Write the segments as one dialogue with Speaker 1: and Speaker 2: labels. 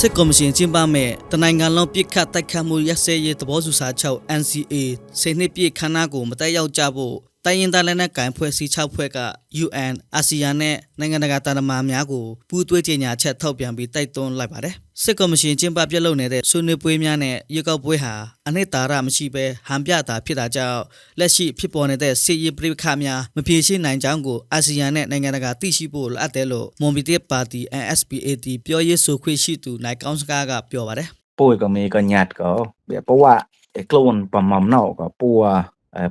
Speaker 1: စစ်ကော်မရှင်ကျင်းပမဲ့တနိုင်ငံလုံးပြစ်ခတ်တိုက်ခတ်မှုရက်စဲရေးသဘောတူစာချုပ် NCA ဆယ်နှစ်ပြည့်ခမ်းနားကိုမတက်ရောက်ကြဖို့တိုင်းရင်းသားလက်နက်ကိုင်ဖွဲ့စည်း6ဖွဲ့က UN အာဆီယံနဲ့နိုင်ငံတကာတာမန်များကိုပူးတွဲကြေညာချက်ထုတ်ပြန်ပြီးတိုက်တွန်းလိုက်ပါတယ် စစ်ကော်မရှင်ကျင်းပပြုလုပ်နေတဲ့ဆွေးနွေးပွဲများနဲ့ရွေးကောက်ပွဲဟာအနှစ်သာရမရှိဘဲဟန်ပြတာဖြစ်တာကြောင့်လက်ရှိဖြစ်ပေါ်နေတဲ့စစ်ရေးပြိပခါများမဖြေရှင်းနိုင်ကြောင်းကိုအာဆီယံနဲ့နိုင်ငံတကာသိရှိဖို့လိုအပ်တယ်လို့မွန်ပြည်သက်ပါတီ NSPAT ပြောရေးဆိုခွင့်ရှိသူနိုင်ကောင်းစကားကပြောပါတယ်
Speaker 2: ពួយក៏មានក៏ញ៉ាត់ក៏វាព្រោះว่าខ្លួនប្រមុំណោក៏ពួរ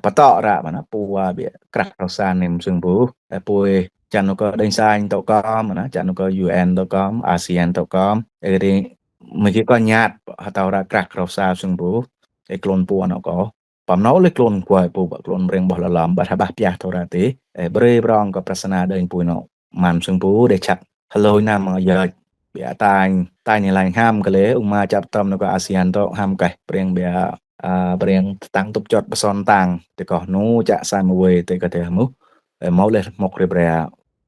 Speaker 2: បតរៈណាពួរវាក្រាស់រសានិមសឹងពូតែពួយ ចាន់ក៏ដេញសាញទៅកំណាចាន់ក៏ UN ទៅកំអាស៊ានទៅកំអីនេះមកគេក៏ញ៉ាត់ហតរៈក្រាស់រសាសឹងពូឯខ្លួនពួរណោក៏បំណោលេខ្លួនគួយពូខ្លួនរៀងបោះលឡំបាត់ថាបាសផ្ទះទៅរ៉ាទេបរិប្រងក៏ប្រសនាដេញពួយណោម៉ាំសឹងពូដែលឆាក់ហឡូណាមកយើវាតាញតាញឡើងហាមក៏លេឧមាចាប់ត្រឹមនៅក៏អាស៊ានទៅហាមកេះព្រៀងវាអឺព្រៀងតាំងទប់ចត់បសនតាំងតែក៏នោះចាក់សាយមួយវេតែក៏តែមកមកលេមករៀបរែ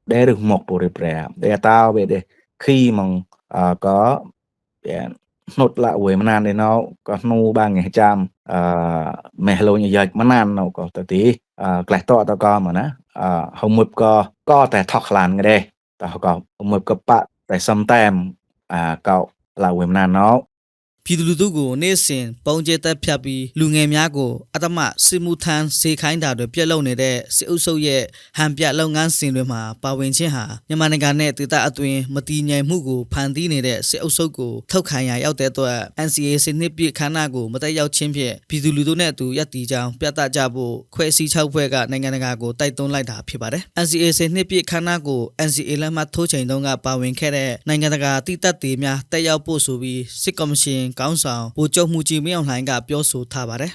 Speaker 2: để được một bộ đẹp rẻ để tao về để khi mà à, có để nốt lại quê mà để nó có nu ba ngày trăm à, mẹ lô như vậy mà nan nó có tự tí à, lại to tao có mà nó à, không mập có có แต่ thọc làn cái đây. Tao có không mập có bạn tại xâm tem à cậu là quê mà nó.
Speaker 1: ပြည်သူလူထုကိုနေ့စဉ်ပုံကျဲတက်ဖြတ်ပြီးလူငယ်များကိုအတမစစ်မှုထမ်းစေခိုင်းတာတွေပြက်လုံနေတဲ့စစ်အုပ်စုရဲ့ဟန်ပြလုပ်ငန်းစဉ်တွေမှာပါဝင်ခြင်းဟာမြန်မာနိုင်ငံနဲ့ဒေသအတွင်းမတည်ငြိမ်မှုကိုဖန်တီးနေတဲ့စစ်အုပ်စုကိုထောက်ခံရရောက်တဲ့အတွက် NCA စနစ်ပြည့်ခန္ဓာကိုမတက်ရောက်ခြင်းဖြင့်ပြည်သူလူထုနဲ့အတူရပ်တည်ကြောင်းပြသကြဖို့ခွဲစည်း6ဖွဲ့ကနိုင်ငံတကာကိုတိုက်တွန်းလိုက်တာဖြစ်ပါတယ် NCA စနစ်ပြည့်ခန္ဓာကို NCA လက်မှတ်ထိုးချိန်တုန်းကပါဝင်ခဲ့တဲ့နိုင်ငံတကာတိတက်တွေများတက်ရောက်ဖို့ဆိုပြီးစစ်ကော်မရှင်ကောင်းဆောင်ဗိုလ်ချုပ်မှုကြီးမင်းအောင်လှိုင်ကပြောဆိုထားပါတယ်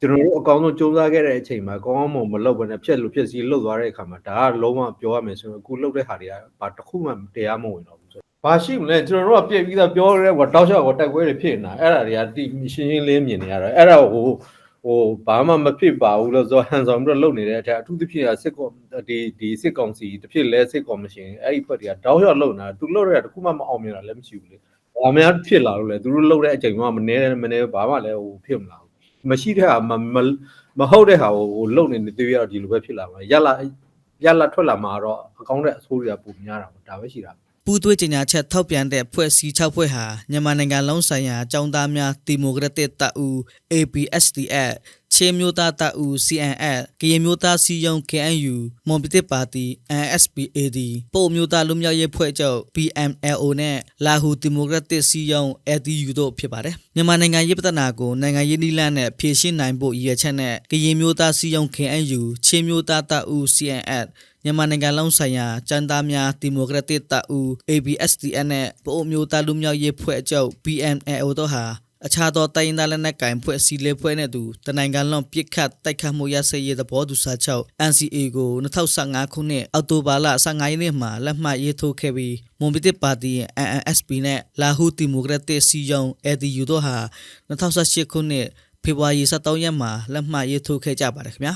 Speaker 3: ကျွန်တော်တို့အကောင်းဆုံးစူးစမ်းခဲ့တဲ့အချိန်မှာကောင်းကောင်းမွန်မလုပ်ဘဲနဲ့ဖြက်လို့ဖြက်စီးလှုပ်သွားတဲ့အခါမှာဒါကလုံးဝပြောရမယ်ဆိုရင်အခုလှုပ်တဲ့ဟာတွေကဘာတစ်ခုမှတရားမဝင်တော့ဘူးဆို။ဘာရှိမလဲကျွန်တော်တို့ကပြည့်ပြီးသားပြောရဲကွာတောက်လျှောက်ကိုတိုက်ပွဲတွေဖြစ်နေတာအဲ့ဒါတွေကတိရှင်းရှင်းလင်းမြင်နေရတော့အဲ့ဒါကိုဟိုဘာမှမဖြစ်ပါဘူးလို့ဆိုဟန်ဆောင်ပြီးတော့လုပ်နေတဲ့အထက်အထူးသဖြင့်စစ်ကောင်ဒီဒီစစ်ကောင်စီတစ်ဖြစ်လဲစစ်ကောင်မရှင်အဲ့ဒီဘက်တွေကတောက်လျှောက်လုပ်နေတာသူလုပ်ရတဲ့တစ်ခုမှမအောင်မြင်တာလည်းမရှိဘူးလေ။ ဘာများဖြစ်လာလို့လဲသူတို့လုပ်တဲ့အချိန်မှမနေမနေဘာမှလည်းဟိုဖြစ်မလာဘူး။မရှိတဲ့ဟာမမမဟုတ်တဲ့ဟာကိုဟိုလုံနေနေသေးရတော့ဒီလိုပဲဖြစ်လာမှာရက်လာရက်လာထွက်လာမှာတော့အကောင့်တဲ့အဆိုးတွေကပုံများတာပေါ့ဒါပဲရှိတာ
Speaker 1: ပူးတွဲကြေညာချက်ထောက်ပြန်တဲ့ဖွဲ့စည်း6ဖွဲ့ဟာမြန်မာနိုင်ငံလုံးဆိုင်ရာအကြောင်းသားများဒီမိုကရက်တစ်တပ်ဦး APSDF ချင်းမျိုးသားတပ်ဦး CNF ကရင်မျိုးသားစီယုံ KNU မွန်ပြည်သက်ပါတီ NSPAD ပို့မျိုးသားလူမျိုးရေးဖွဲ့ချုပ် PMLO နဲ့လာဟူဒီမိုကရက်တစ်စီယုံ ADU တို့ဖြစ်ပါတယ်မြန်မာနိုင်ငံရေးပဒနာကိုနိုင်ငံရေးနည်းလမ်းနဲ့ဖြည့်ရှင်းနိုင်ဖို့ရည်ရွယ်ချက်နဲ့ကရင်မျိုးသားစီယုံ KNU ချင်းမျိုးသားတပ်ဦး CNF မြန်မာနိုင်ငံလုံးဆိုင်ရာចန္တာများဒီမိုကရက်တစ်တပ်ဦး ABSDN နဲ့ပို့မျိုးသားလူမျိုးရေးဖွဲ့ချုပ် PNLO တို့ဟာအခြားသောတိုင်းရင်းသားလက်နက်ကိုင်ဖွဲ့စည်းလေးဖွဲ့နဲ့တူတနိုင်ငံလုံးပြစ်ခတ်တိုက်ခတ်မှုရစရေးသဘောတူစာချုပ် NCA ကို2015ခုနှစ်အောက်တိုဘာလ15ရက်နေ့မှာလက်မှတ်ရေးထိုးခဲ့ပြီးမွန်ပြည်သက်ပါတီ NNSP နဲ့လာဟူဒီမိုကရက်တစ်စီယုံ ADU တို့ဟာ2018ခုနှစ်ဖေဖော်ဝါရီ23ရက်မှာလက်မှတ်ရေးထိုးခဲ့ကြပါတယ်ခင်ဗျာ